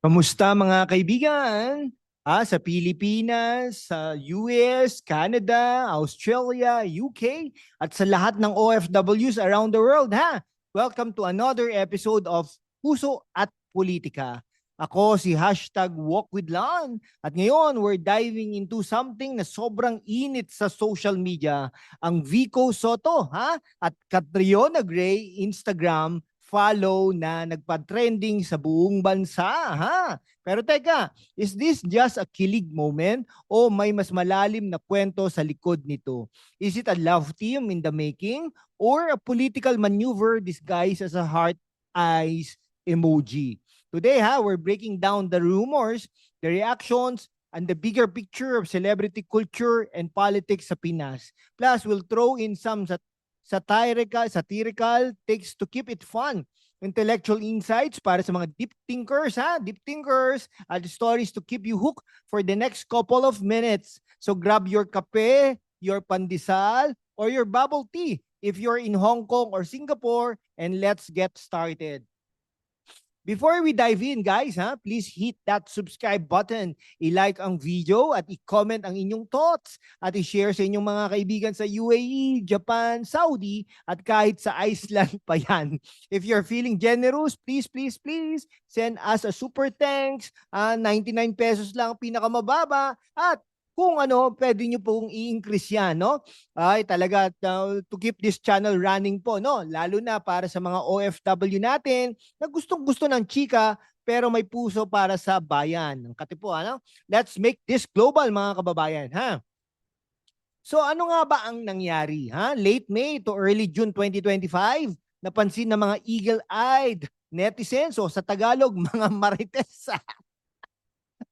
Kamusta mga kaibigan? Ah, sa Pilipinas, sa US, Canada, Australia, UK, at sa lahat ng OFWs around the world, ha? Welcome to another episode of Puso at Politika. Ako si hashtag Walk with Lon. At ngayon, we're diving into something na sobrang init sa social media, ang Vico Soto, ha? At Catriona Gray, Instagram, follow na nagpa-trending sa buong bansa, ha? Pero teka, is this just a kilig moment o may mas malalim na kwento sa likod nito? Is it a love team in the making or a political maneuver disguised as a heart eyes emoji? Today, ha, we're breaking down the rumors, the reactions, and the bigger picture of celebrity culture and politics sa Pinas. Plus, we'll throw in some satirical, satirical takes to keep it fun. Intellectual insights para sa mga deep thinkers, ha? Deep thinkers, at stories to keep you hooked for the next couple of minutes. So grab your kape, your pandesal, or your bubble tea if you're in Hong Kong or Singapore, and let's get started. Before we dive in, guys, ha, please hit that subscribe button, i-like ang video at i-comment ang inyong thoughts at i-share sa inyong mga kaibigan sa UAE, Japan, Saudi at kahit sa Iceland pa yan. If you're feeling generous, please, please, please send us a super thanks. Ah, 99 pesos lang ang pinakamababa at kung ano, pwede nyo pong i-increase yan, no? Ay, talaga, uh, to keep this channel running po, no? Lalo na para sa mga OFW natin na gustong gusto ng chika, pero may puso para sa bayan. Ang katipo, ano? Let's make this global, mga kababayan, ha? So ano nga ba ang nangyari, ha? Late May to early June 2025, napansin ng mga eagle-eyed netizens o sa Tagalog, mga marites.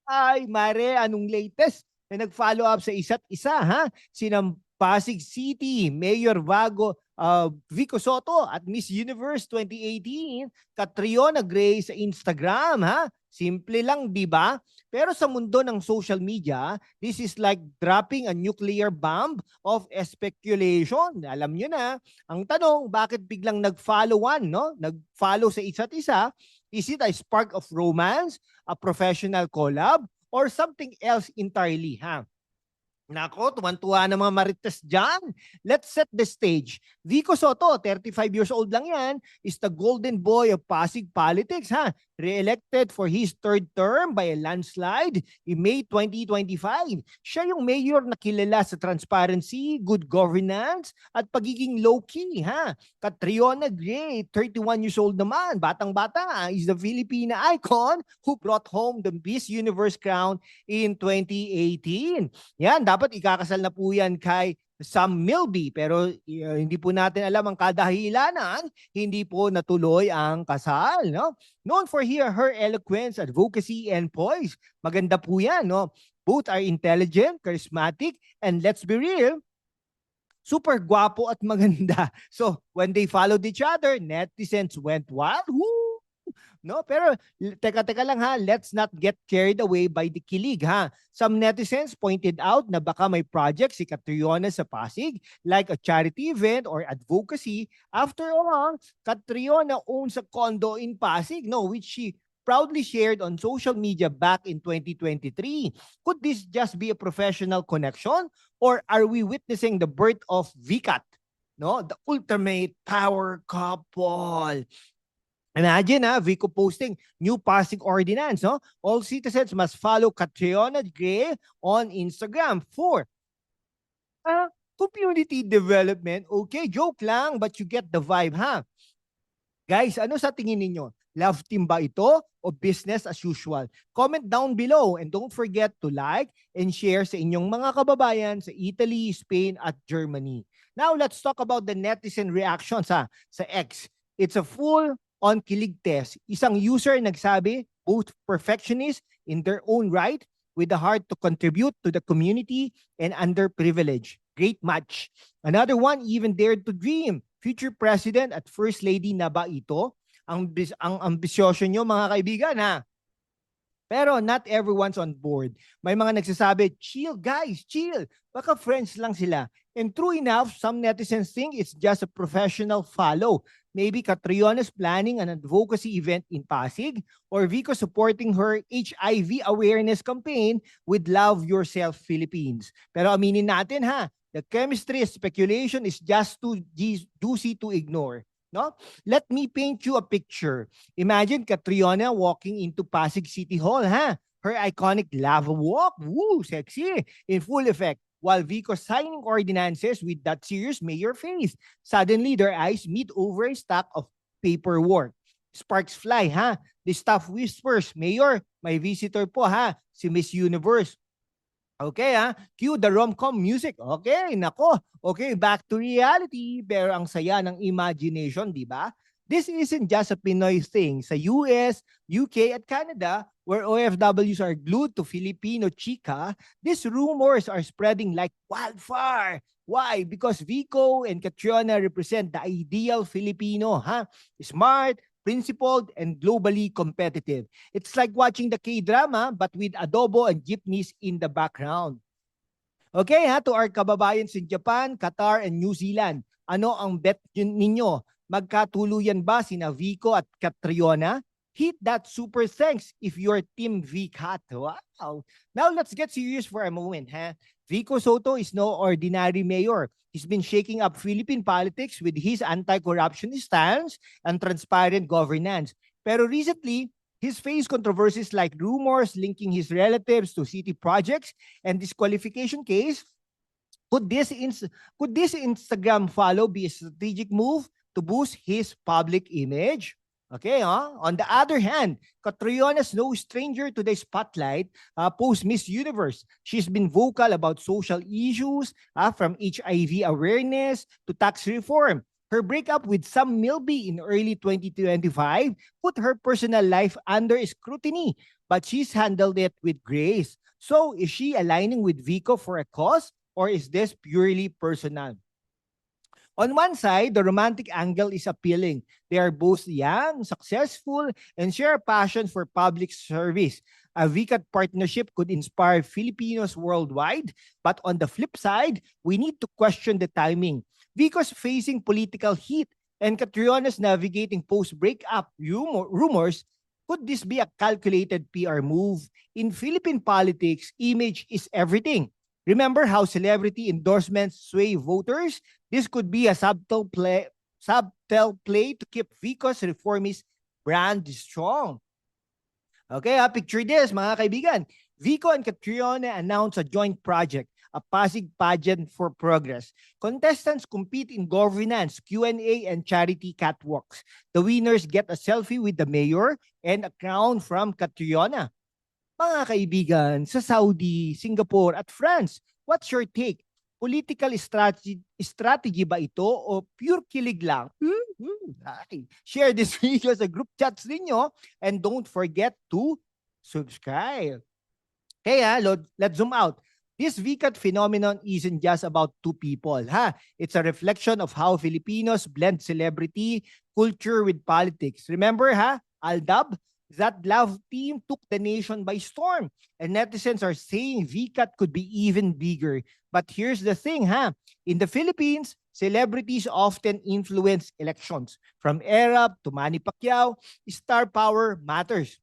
Ay, mare, anong latest? Na nag-follow up sa isa't isa ha? Sinang Pasig City Mayor Vago uh, Vico Soto at Miss Universe 2018 Catriona Gray sa Instagram ha? Simple lang di ba? Pero sa mundo ng social media this is like dropping a nuclear bomb of speculation. Alam niyo na ang tanong bakit biglang nag-follow-one no? Nag-follow sa isa't isa? Is it a spark of romance a professional collab or something else entirely, ha? Nako, tuwan-tuwa ng mga marites dyan. Let's set the stage. Vico Soto, 35 years old lang yan, is the golden boy of Pasig politics, ha? Re-elected for his third term by a landslide in May 2025. Siya yung mayor na kilala sa transparency, good governance, at pagiging low-key, ha? Catriona Gray, 31 years old naman, batang-bata, is the Filipina icon who brought home the Miss Universe crown in 2018. Yan, dapat ikakasal na po yan kay Sam Milby pero uh, hindi po natin alam ang kadahilanan, hindi po natuloy ang kasal, no? Known for here her eloquence, advocacy and poise. Maganda po 'yan, no? Both are intelligent, charismatic, and let's be real, super gwapo at maganda. So, when they followed each other, netizens went wild. Woo! No, pero teka teka lang ha, let's not get carried away by the kilig ha. Some netizens pointed out na baka may project si Catriona sa Pasig like a charity event or advocacy. After all, Catriona owns a condo in Pasig, no, which she proudly shared on social media back in 2023. Could this just be a professional connection or are we witnessing the birth of VCAT? No, the ultimate power couple. Imagine ha, Vico posting new passing ordinance, no? All citizens must follow Catriona Gray on Instagram for uh, community development. Okay, joke lang, but you get the vibe, ha? Guys, ano sa tingin ninyo? Love team ba ito o business as usual? Comment down below and don't forget to like and share sa inyong mga kababayan sa Italy, Spain at Germany. Now, let's talk about the netizen reactions ha, sa X. It's a full on kilig test. Isang user nagsabi, both perfectionists in their own right with the heart to contribute to the community and underprivileged. Great match. Another one even dared to dream. Future President at First Lady na ba ito? Ang, ang ambisyoso nyo mga kaibigan ha. Pero not everyone's on board. May mga nagsasabi, chill guys, chill. Baka friends lang sila. And true enough, some netizens think it's just a professional follow. Maybe Catriona's planning an advocacy event in Pasig or Vico supporting her HIV awareness campaign with Love Yourself Philippines. Pero aminin natin ha, the chemistry speculation is just too ju- juicy to ignore. No? Let me paint you a picture. Imagine Catriona walking into Pasig City Hall, ha? Her iconic lava walk, woo, sexy, in full effect. While Vico signing ordinances with that serious mayor face. Suddenly, their eyes meet over a stack of paperwork. Sparks fly, ha? The staff whispers, Mayor, may visitor po, ha? Si Miss Universe. Okay, ha? Cue the rom-com music. Okay, nako. Okay, back to reality. Pero ang saya ng imagination, di ba? This isn't just a Pinoy thing. Sa US, UK, at Canada, where OFWs are glued to Filipino chica, these rumors are spreading like wildfire. Why? Because Vico and Catriona represent the ideal Filipino, huh? Smart, principled, and globally competitive. It's like watching the K-drama but with adobo and jeepneys in the background. Okay, ha, to our kababayans in Japan, Qatar, and New Zealand, ano ang bet ninyo? Magkatuluyan ba sina Vico at Catriona? Hit that super thanks if you're Team VCAT. Wow. Now let's get serious for a moment. Ha? Vico Soto is no ordinary mayor. He's been shaking up Philippine politics with his anti-corruption stance and transparent governance. Pero recently, He's faced controversies like rumors linking his relatives to city projects and disqualification case. Could this could this Instagram follow be a strategic move to boost his public image? Okay, huh? On the other hand, Catriona's no stranger to the spotlight uh, post Miss Universe. She's been vocal about social issues, uh, from HIV awareness to tax reform. Her breakup with Sam Milby in early 2025 put her personal life under scrutiny, but she's handled it with grace. So, is she aligning with Vico for a cause, or is this purely personal? On one side, the romantic angle is appealing. They are both young, successful, and share a passion for public service. A VCAT partnership could inspire Filipinos worldwide, but on the flip side, we need to question the timing. Vico's facing political heat and Catriona's navigating post-breakup rumor- rumors, could this be a calculated PR move? In Philippine politics, image is everything. Remember how celebrity endorsements sway voters? This could be a subtle play, subtle play to keep Vico's reformist brand strong. Okay, ha, picture this, mga kaibigan. Vico and Catriona announce a joint project, a Pasig pageant for progress. Contestants compete in governance, Q&A, and charity catwalks. The winners get a selfie with the mayor and a crown from Catriona. Mga kaibigan, sa Saudi, Singapore, at France, what's your take? Political strategy, strategy ba ito o pure kilig lang? Hmm, hmm. Share this video sa group chats ninyo and don't forget to subscribe. Lord, let's zoom out. This VCAT phenomenon isn't just about two people, ha? It's a reflection of how Filipinos blend celebrity, culture with politics. Remember, ha? Aldab, that love team took the nation by storm. And netizens are saying VCAT could be even bigger. But here's the thing, ha? In the Philippines, celebrities often influence elections. From Arab to Manny Pacquiao, star power matters.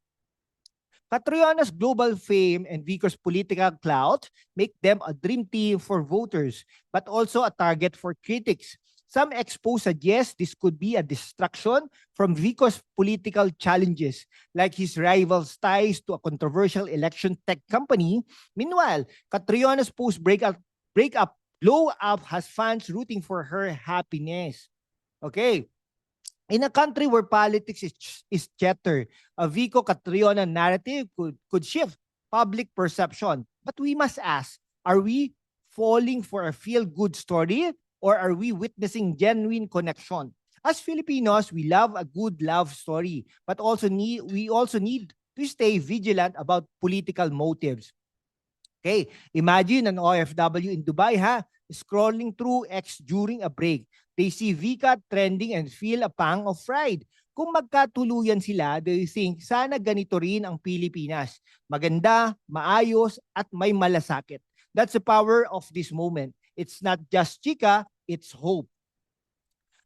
Catriona's global fame and Vico's political clout make them a dream team for voters, but also a target for critics. Some experts suggest this could be a distraction from Vico's political challenges, like his rival's ties to a controversial election tech company. Meanwhile, Catriona's post-breakup breakup blow up has fans rooting for her happiness. Okay. In a country where politics is, is chatter, a Vico Catriona narrative could, could shift public perception. But we must ask, are we falling for a feel-good story or are we witnessing genuine connection? As Filipinos, we love a good love story, but also need we also need to stay vigilant about political motives. Okay, imagine an OFW in Dubai ha, scrolling through X during a break. They see VCAT trending and feel a pang of pride. Kung magkatuluyan sila, they think, sana ganito rin ang Pilipinas. Maganda, maayos, at may malasakit. That's the power of this moment. It's not just chika, it's hope.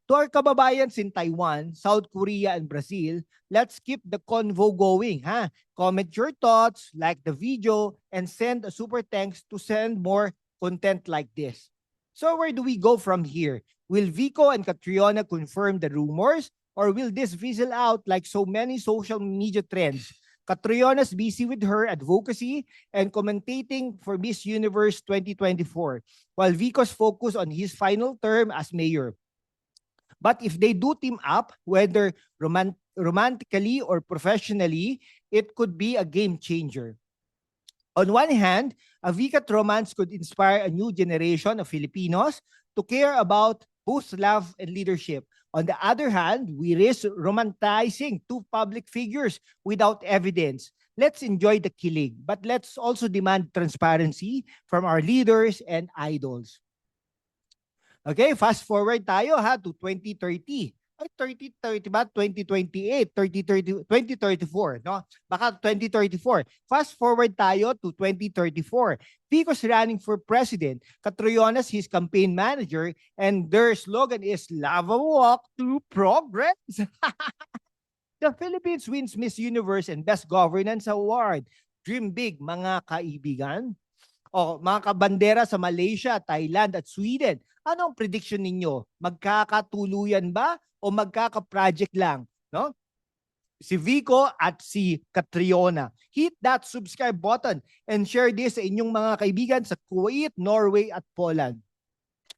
To our kababayans in Taiwan, South Korea, and Brazil, let's keep the convo going. Ha? Comment your thoughts, like the video, and send a super thanks to send more content like this. So where do we go from here? Will Vico and Catriona confirm the rumors? Or will this fizzle out like so many social media trends? Catriona's busy with her advocacy and commentating for Miss Universe 2024, while Vico's focus on his final term as mayor. But if they do team up, whether roman- romantically or professionally, it could be a game changer. On one hand, a Vicat romance could inspire a new generation of Filipinos to care about both love and leadership. On the other hand, we risk romanticizing two public figures without evidence. Let's enjoy the killing, but let's also demand transparency from our leaders and idols. Okay, fast forward tayo ha to 2030. Ay, 30, 30 ba? 2028, 30, 30, 2034, no? Baka 2034. Fast forward tayo to 2034. Pico's running for president. Catriona's his campaign manager and their slogan is Lava Walk to Progress. The Philippines wins Miss Universe and Best Governance Award. Dream big, mga kaibigan. O, mga kabandera sa Malaysia, Thailand at Sweden. Anong prediction ninyo? Magkakatuluyan ba o magkaka-project lang? No? Si Vico at si Catriona. Hit that subscribe button and share this sa inyong mga kaibigan sa Kuwait, Norway at Poland.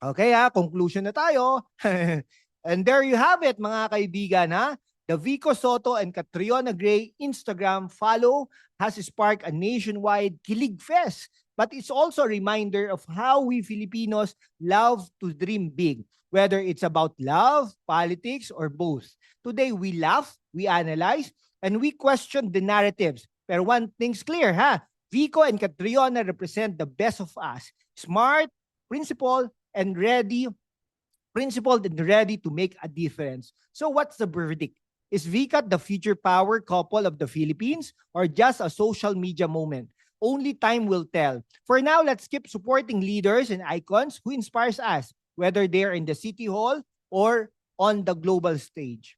Okay ha, conclusion na tayo. and there you have it mga kaibigan ha. The Vico Soto and Catriona Gray Instagram follow has sparked a nationwide Kilig Fest. But it's also a reminder of how we Filipinos love to dream big, whether it's about love, politics, or both. Today, we laugh, we analyze, and we question the narratives. Pero one thing's clear, ha? Vico and Catriona represent the best of us. Smart, principled, and ready, principled and ready to make a difference. So what's the verdict? Is VCAT the future power couple of the Philippines or just a social media moment? Only time will tell. For now, let's keep supporting leaders and icons who inspires us, whether they're in the city hall or on the global stage.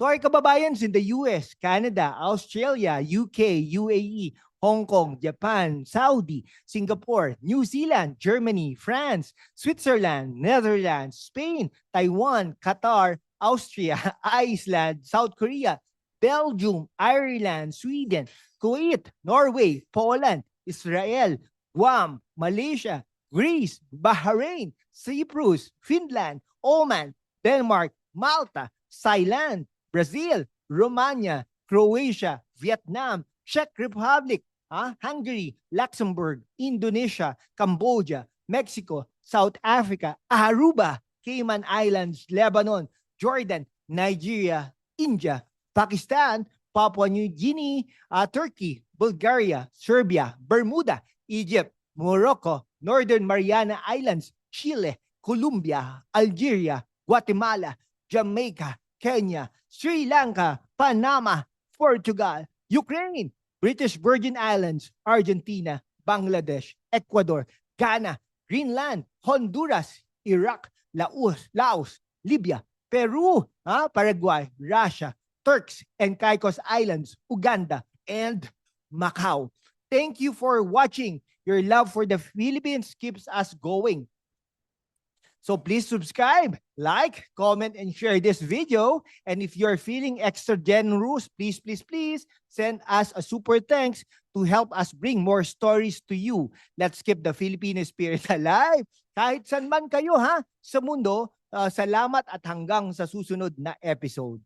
To our kababayans in the US, Canada, Australia, UK, UAE, Hong Kong, Japan, Saudi, Singapore, New Zealand, Germany, France, Switzerland, Netherlands, Spain, Taiwan, Qatar, Austria, Iceland, South Korea, Belgium, Ireland, Sweden, Kuwait, Norway, Poland, Israel, Guam, Malaysia, Greece, Bahrain, Cyprus, Finland, Oman, Denmark, Malta, Thailand, Brazil, Romania, Croatia, Vietnam, Czech Republic, ah, Hungary, Luxembourg, Indonesia, Cambodia, Mexico, South Africa, Aruba, Cayman Islands, Lebanon, Jordan, Nigeria, India, Pakistan, Papua New Guinea, uh, Turkey, Bulgaria, Serbia, Bermuda, Egypt, Morocco, Northern Mariana Islands, Chile, Colombia, Algeria, Guatemala, Jamaica, Kenya, Sri Lanka, Panama, Portugal, Ukraine, British Virgin Islands, Argentina, Bangladesh, Ecuador, Ghana, Greenland, Honduras, Iraq, Laos, Laos, Libya, Peru, ah, Paraguay, Russia, Turks and Caicos Islands, Uganda, and Macau. Thank you for watching. Your love for the Philippines keeps us going. So please subscribe, like, comment, and share this video. And if you're feeling extra generous, please, please, please send us a super thanks to help us bring more stories to you. Let's keep the Filipino spirit alive. Kahit saan man kayo ha, sa mundo, uh, salamat at hanggang sa susunod na episode.